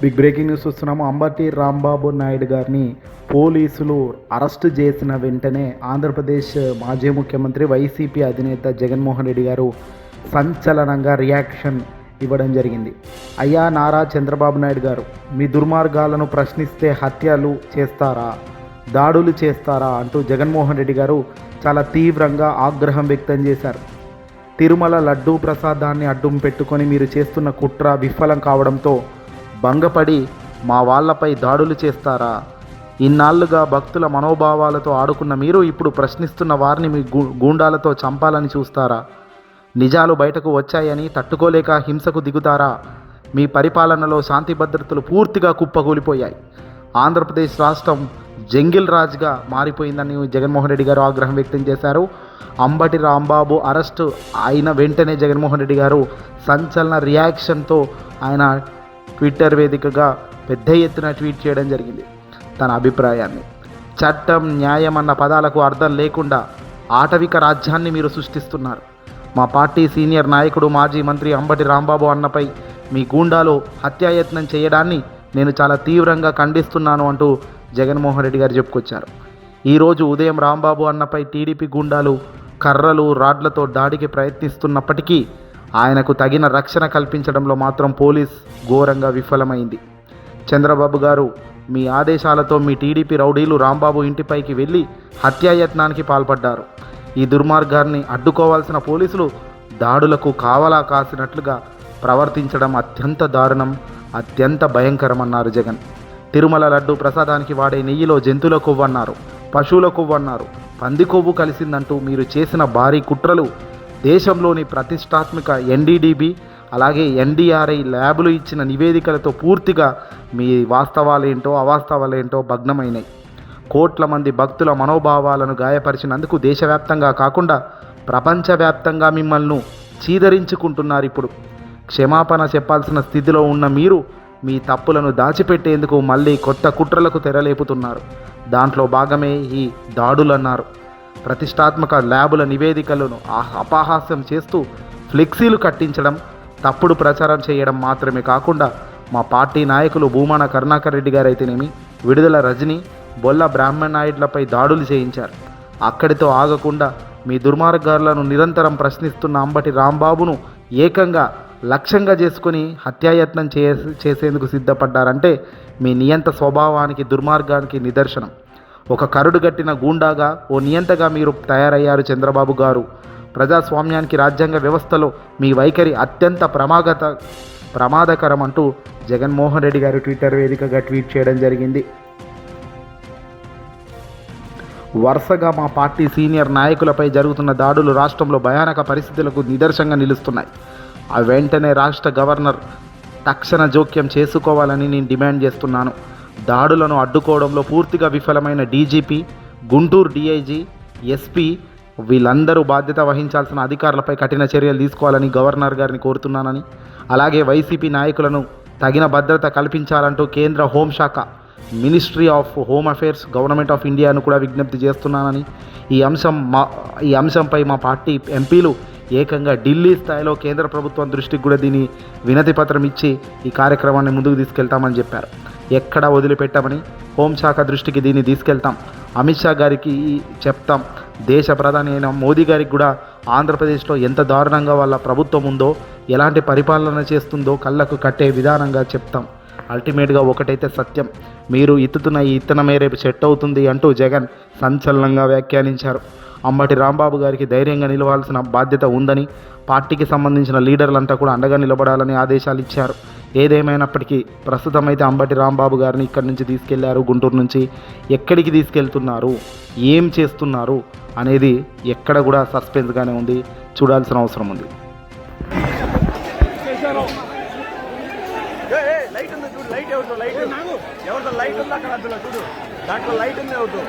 Big breaking news వస్తున్నాము అంబటి రాంబాబు నాయుడు గారిని పోలీసులు అరెస్టు చేసిన వెంటనే ఆంధ్రప్రదేశ్ మాజీ ముఖ్యమంత్రి వైసీపీ అధినేత జగన్మోహన్ రెడ్డి గారు సంచలనంగా రియాక్షన్ ఇవ్వడం జరిగింది. అయ్యా నారా చంద్రబాబు నాయుడు గారు మీ దుర్మార్గాలను ప్రశ్నిస్తే హత్యలు చేస్తారా? దాడులు చేస్తారా? అంటూ జగన్మోహన్ రెడ్డి గారు చాలా తీవ్రంగా ఆగ్రహం వ్యక్తం చేశారు. తిరుమల లడ్డూ ప్రసాదాన్ని అడ్డం పెట్టుకొని మీరు చేస్తున్న కుట్ర విఫలం కావడంతో భంగపడి మా వాళ్ళపై దాడులు చేస్తారా? ఇన్నాళ్ళుగా భక్తుల మనోభావాలతో ఆడుకున్న మీరు ఇప్పుడు ప్రశ్నిస్తున్న వారిని మీ గూండాలతో చంపాలని చూస్తారా? నిజాలు బయటకు వచ్చాయని తట్టుకోలేక హింసకు దిగుతారా? మీ పరిపాలనలో శాంతి భద్రతలు పూర్తిగా కుప్పకూలిపోయాయి. ఆంధ్రప్రదేశ్ రాష్ట్రం జంగిల్ రాజ్గా మారిపోయిందని జగన్మోహన్ రెడ్డి గారు ఆగ్రహం వ్యక్తం చేశారు. అంబటి రాంబాబు అరెస్టు అయిన వెంటనే జగన్మోహన్ రెడ్డి గారు సంచలన రియాక్షన్తో ఆయన ట్విట్టర్ వేదికగా పెద్ద ఎత్తున ట్వీట్ చేయడం జరిగింది. తన అభిప్రాయాన్ని. చట్టం న్యాయం అన్న పదాలకు అర్థం లేకుండా ఆటవిక రాజ్యాన్ని మీరు సృష్టిస్తున్నారు. మా పార్టీ సీనియర్ నాయకుడు మాజీ మంత్రి అంబటి రాంబాబు అన్నపై మీ గూండాలు హత్యాయత్నం చేయడాన్ని నేను చాలా తీవ్రంగా ఖండిస్తున్నాను అంటూ జగన్మోహన్ రెడ్డి గారు చెప్పుకొచ్చారు. ఈరోజు ఉదయం రాంబాబు అన్నపై టీడీపీ గూండాలు కర్రలు రాడ్లతో దాడికి ప్రయత్నిస్తున్నప్పటికీ ఆయనకు తగిన రక్షణ కల్పించడంలో మాత్రం పోలీస్ ఘోరంగా విఫలమైంది. చంద్రబాబు గారు మీ ఆదేశాలతో మీ టీడీపీ రౌడీలు రాంబాబు ఇంటిపైకి వెళ్ళి హత్యాయత్నానికి పాల్పడ్డారు. ఈ దుర్మార్గాన్ని అడ్డుకోవాల్సిన పోలీసులు దాడులకు కావలా కాసినట్లుగా ప్రవర్తించడం అత్యంత దారుణం అత్యంత భయంకరమన్నారు జగన్. తిరుమల లడ్డు ప్రసాదానికి వాడే నెయ్యిలో జంతువుల కొవ్వన్నారు పశువుల కొవ్వన్నారు పంది కొవ్వు కలిసిందంటూ మీరు చేసిన భారీ కుట్రలు దేశంలోని ప్రతిష్టాత్మక ఎన్డీడీబీ అలాగే ఎన్డీఆర్ఐ ల్యాబులు ఇచ్చిన నివేదికలతో పూర్తిగా మీ వాస్తవాలేంటో అవాస్తవాలేంటో భగ్నమైనాయి. కోట్ల మంది భక్తుల మనోభావాలను గాయపరిచినందుకు దేశవ్యాప్తంగా కాకుండా ప్రపంచవ్యాప్తంగా మిమ్మల్ని చీదరించుకుంటున్నారు ఇప్పుడు. క్షమాపణ చెప్పాల్సిన స్థితిలో ఉన్న మీరు మీ తప్పులను దాచిపెట్టేందుకు మళ్ళీ కొత్త కుట్రలకు తెరలేపుతున్నారు. దాంట్లో భాగమే ఈ దాడులన్నారు. ప్రతిష్టాత్మక ల్యాబుల నివేదికలను అపహాస్యం చేస్తూ ఫ్లెక్సీలు కట్టించడం తప్పుడు ప్రచారం చేయడం మాత్రమే కాకుండా మా పార్టీ నాయకులు భూమాన కరుణాకర్ రెడ్డి గారైతేనేమి విడుదల రజని బొల్ల బ్రాహ్మణ నాయుడులపై దాడులు చేయించారు. అక్కడితో ఆగకుండా మీ దుర్మార్గాలను నిరంతరం ప్రశ్నిస్తున్న అంబటి రాంబాబును ఏకంగా లక్ష్యంగా చేసుకుని హత్యాయత్నం చే చేసేందుకు సిద్ధపడ్డారంటే మీ నియంత స్వభావానికి దుర్మార్గానికి నిదర్శనం. ఒక కరుడు గట్టిన గూండాగా ఓ నియంతగా మీరు తయారయ్యారు చంద్రబాబు గారు. ప్రజాస్వామ్యానికి రాజ్యాంగ వ్యవస్థలో మీ వైఖరి అత్యంత ప్రమాగత ప్రమాదకరం అంటూ జగన్మోహన్ రెడ్డి గారు ట్విట్టర్ వేదికగా ట్వీట్ చేయడం జరిగింది. వరుసగా మా పార్టీ సీనియర్ నాయకులపై జరుగుతున్న దాడులు రాష్ట్రంలో భయానక పరిస్థితులకు నిదర్శనంగా నిలుస్తున్నాయి. ఆ వెంటనే రాష్ట్ర గవర్నర్ తక్షణ జోక్యం చేసుకోవాలని నేను డిమాండ్ చేస్తున్నాను. దాడులను అడ్డుకోవడంలో పూర్తిగా విఫలమైన డీజీపీ గుంటూరు డీఐజీ ఎస్పీ వీళ్ళందరూ బాధ్యత వహించాల్సిన అధికారులపై కఠిన చర్యలు తీసుకోవాలని గవర్నర్ గారిని కోరుతున్నానని అలాగే వైసీపీ నాయకులను తగిన భద్రత కల్పించాలంటూ కేంద్ర హోంశాఖ ministry of home affairs government of ఇండియాను కూడా విజ్ఞప్తి చేస్తున్నానని ఈ అంశం మా ఈ అంశంపై మా పార్టీ ఎంపీలు ఏకంగా ఢిల్లీ స్థాయిలో కేంద్ర ప్రభుత్వం దృష్టికి కూడా దీని వినతి పత్రం ఇచ్చి ఈ కార్యక్రమాన్ని ముందుకు తీసుకెళ్తామని చెప్పారు. ఎక్కడ వదిలిపెట్టమని హోంశాఖ దృష్టికి దీన్ని తీసుకెళ్తాం. అమిత్ షా గారికి చెప్తాం. దేశ ప్రధాని అయిన మోదీ గారికి కూడా ఆంధ్రప్రదేశ్లో ఎంత దారుణంగా వాళ్ళ ప్రభుత్వం ఉందో ఎలాంటి పరిపాలన చేస్తుందో కళ్ళకు కట్టే విధానంగా చెప్తాం. అల్టిమేట్గా ఒకటైతే సత్యం. మీరు ఇత్తుతున్న ఈ ఇత్తనమే రేపు సెట్ అవుతుంది అంటూ జగన్ సంచలనంగా వ్యాఖ్యానించారు. అంబటి రాంబాబు గారికి ధైర్యంగా నిలవాల్సిన బాధ్యత ఉందని పార్టీకి సంబంధించిన లీడర్లంతా కూడా అండగా నిలబడాలని ఆదేశాలు ఇచ్చారు. ఏదేమైనప్పటికీ ప్రస్తుతం అయితే అంబటి రాంబాబు గారిని ఇక్కడి నుంచి తీసుకెళ్ళారు గుంటూరు నుంచి ఎక్కడికి తీసుకెళ్తున్నారు ఏం చేస్తున్నారు అనేది ఎక్కడ కూడా సస్పెన్స్గానే ఉంది చూడాల్సిన అవసరం ఉంది. లైట్ ఉంది చూడు లైట్ లైట్ లైట్ ఉంది అక్కడ అందులో చూడు. దాంట్లో లైట్ ఉంది ఎవరిదో.